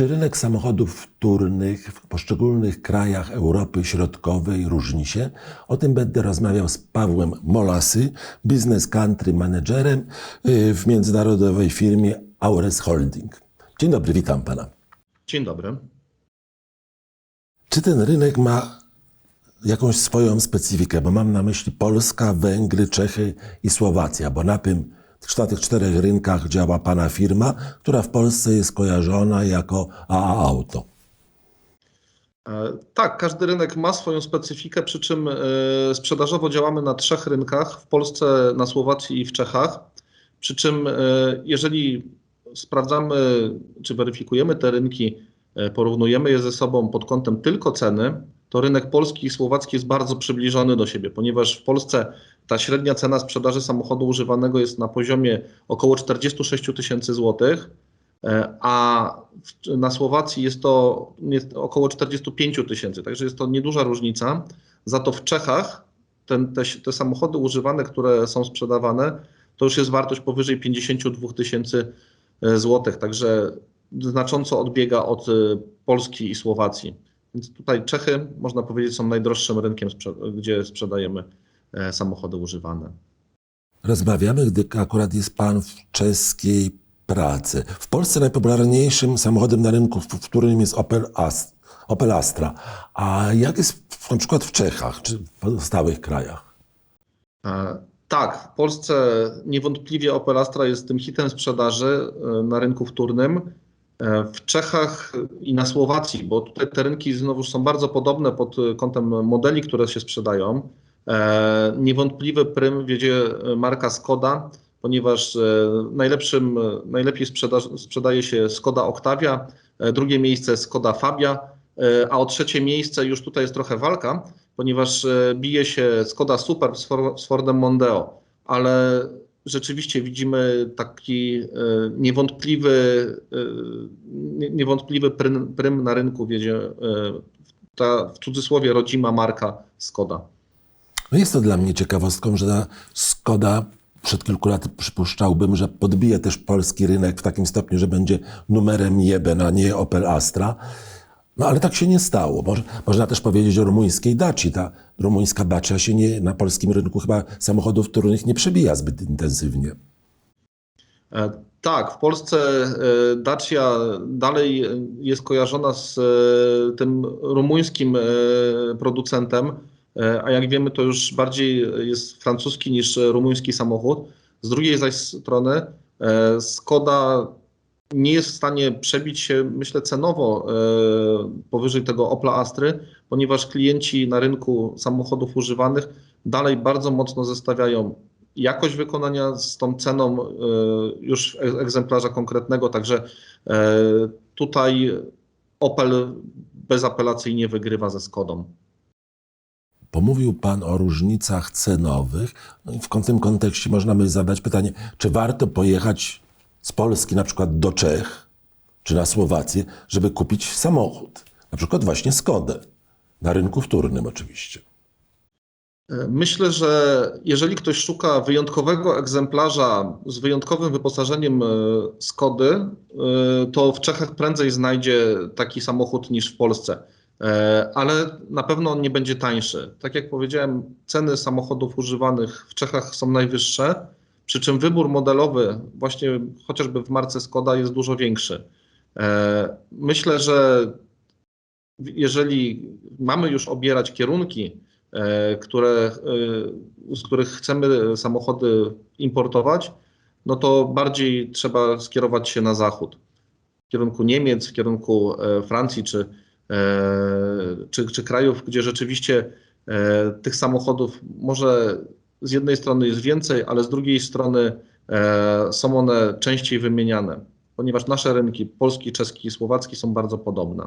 Czy rynek samochodów wtórnych w poszczególnych krajach Europy Środkowej różni się? O tym będę rozmawiał z Pawłem Molasy, business country managerem y, w międzynarodowej firmie Aures Holding. Dzień dobry, witam pana. Dzień dobry. Czy ten rynek ma jakąś swoją specyfikę? Bo mam na myśli Polska, Węgry, Czechy i Słowacja, bo na tym na tych czterech rynkach działa pana firma, która w Polsce jest kojarzona jako AA Auto. E, Tak, każdy rynek ma swoją specyfikę, przy czym e, sprzedażowo działamy na trzech rynkach w Polsce, na Słowacji i w Czechach. Przy czym, e, jeżeli sprawdzamy czy weryfikujemy te rynki, porównujemy je ze sobą pod kątem tylko ceny, to rynek polski i słowacki jest bardzo przybliżony do siebie, ponieważ w Polsce ta średnia cena sprzedaży samochodu używanego jest na poziomie około 46 tysięcy złotych. E, a na Słowacji jest to jest około 45 tysięcy, także jest to nieduża różnica. Za to w Czechach ten, te, te samochody używane, które są sprzedawane, to już jest wartość powyżej 52 tysięcy e, złotych, także znacząco odbiega od e, Polski i Słowacji. Więc tutaj Czechy, można powiedzieć, są najdroższym rynkiem, gdzie sprzedajemy e, samochody używane. Rozmawiamy, gdy akurat jest pan w czeskiej pracy. W Polsce najpopularniejszym samochodem na rynku w- wtórnym jest Opel, Ast- Opel Astra. A jak jest w, na przykład w Czechach czy w pozostałych krajach? E, Tak, w Polsce niewątpliwie Opel Astra jest tym hitem sprzedaży e, na rynku wtórnym. E, W Czechach i na Słowacji, bo tutaj te rynki znowu są bardzo podobne pod kątem modeli, które się sprzedają. E, Niewątpliwy prym wiedzie marka Skoda, ponieważ e, najlepszym, najlepiej sprzedaż, sprzedaje się Skoda Octavia, drugie miejsce Skoda Fabia, a o trzecie miejsce już tutaj jest trochę walka, ponieważ bije się Skoda Super z Fordem Mondeo, ale rzeczywiście widzimy taki e, niewątpliwy, e, nie- niewątpliwy prym, prym na rynku wiedzie e, ta w cudzysłowie rodzima marka Skoda. No jest to dla mnie ciekawostką, że Skoda przed kilku laty przypuszczałbym, że podbije też polski rynek w takim stopniu, że będzie numerem jeden, a nie Opel Astra. No ale tak się nie stało. Może, można też powiedzieć o rumuńskiej Daci. Ta rumuńska Dacia się nie, na polskim rynku chyba samochodów wtórnych nie przebija zbyt intensywnie. E, Tak, w Polsce e, Dacia dalej jest kojarzona z e, tym rumuńskim producentem, a jak wiemy, to już bardziej jest francuski niż rumuński samochód. Z drugiej zaś strony Skoda nie jest w stanie przebić się, myślę, cenowo e, powyżej tego Opla Astry, ponieważ klienci na rynku samochodów używanych dalej bardzo mocno zestawiają jakość wykonania z tą ceną e, już e- egzemplarza konkretnego, także tutaj Opel bezapelacyjnie wygrywa ze Skodą. Pomówił Pan o różnicach cenowych. No w tym kontekście można by zadać pytanie, czy warto pojechać z Polski na przykład do Czech czy na Słowację, żeby kupić samochód, na przykład właśnie Skodę, na rynku wtórnym oczywiście. E, Myślę, że jeżeli ktoś szuka wyjątkowego egzemplarza z wyjątkowym wyposażeniem e, Skody, e, to w Czechach prędzej znajdzie taki samochód niż w Polsce. Ale na pewno on nie będzie tańszy. Tak jak powiedziałem, ceny samochodów używanych w Czechach są najwyższe, przy czym wybór modelowy, właśnie chociażby w marce Skoda, jest dużo większy. E, Myślę, że jeżeli mamy już obierać kierunki, e, które, e, z których chcemy samochody importować, no to bardziej trzeba skierować się na zachód. W kierunku Niemiec, w kierunku Francji czy, czy, czy krajów, gdzie rzeczywiście tych samochodów może z jednej strony jest więcej, ale z drugiej strony e, są one częściej wymieniane, ponieważ nasze rynki, polski, czeski i słowacki, są bardzo podobne.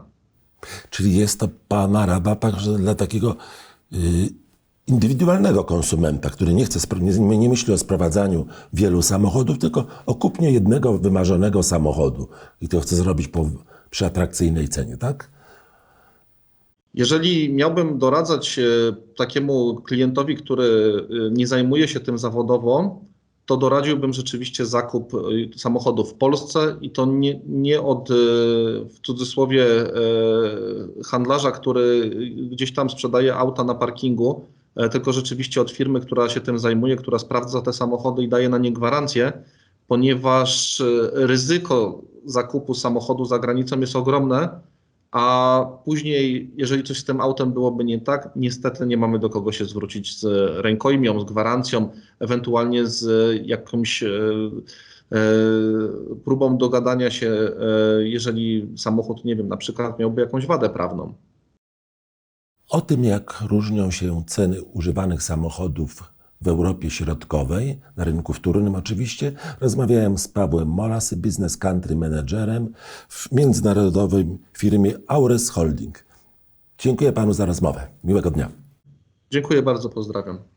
Czyli jest to Pana rada także dla takiego y, indywidualnego konsumenta, który nie chce, nie, nie myśli o sprowadzaniu wielu samochodów, tylko o kupnie jednego wymarzonego samochodu i to chce zrobić po, przy atrakcyjnej cenie, tak? Jeżeli miałbym doradzać e, takiemu klientowi, który e, nie zajmuje się tym zawodowo, to doradziłbym rzeczywiście zakup y, samochodu w Polsce i to nie, nie od, w cudzysłowie, handlarza, który gdzieś tam sprzedaje auta na parkingu, e, tylko rzeczywiście od firmy, która się tym zajmuje, która sprawdza te samochody i daje na nie gwarancję, ponieważ ryzyko zakupu samochodu za granicą jest ogromne, a później, jeżeli coś z tym autem byłoby nie tak, niestety nie mamy do kogo się zwrócić z rękojmią, z gwarancją, ewentualnie z jakąś e, e, próbą dogadania się, e, jeżeli samochód, nie wiem, na przykład miałby jakąś wadę prawną. O tym, jak różnią się ceny używanych samochodów w Europie Środkowej, na rynku wtórnym oczywiście, rozmawiałem z Pawłem Molas, Business Country Managerem w międzynarodowej firmie Aures Holding. Dziękuję panu za rozmowę. Miłego dnia. Dziękuję bardzo, pozdrawiam.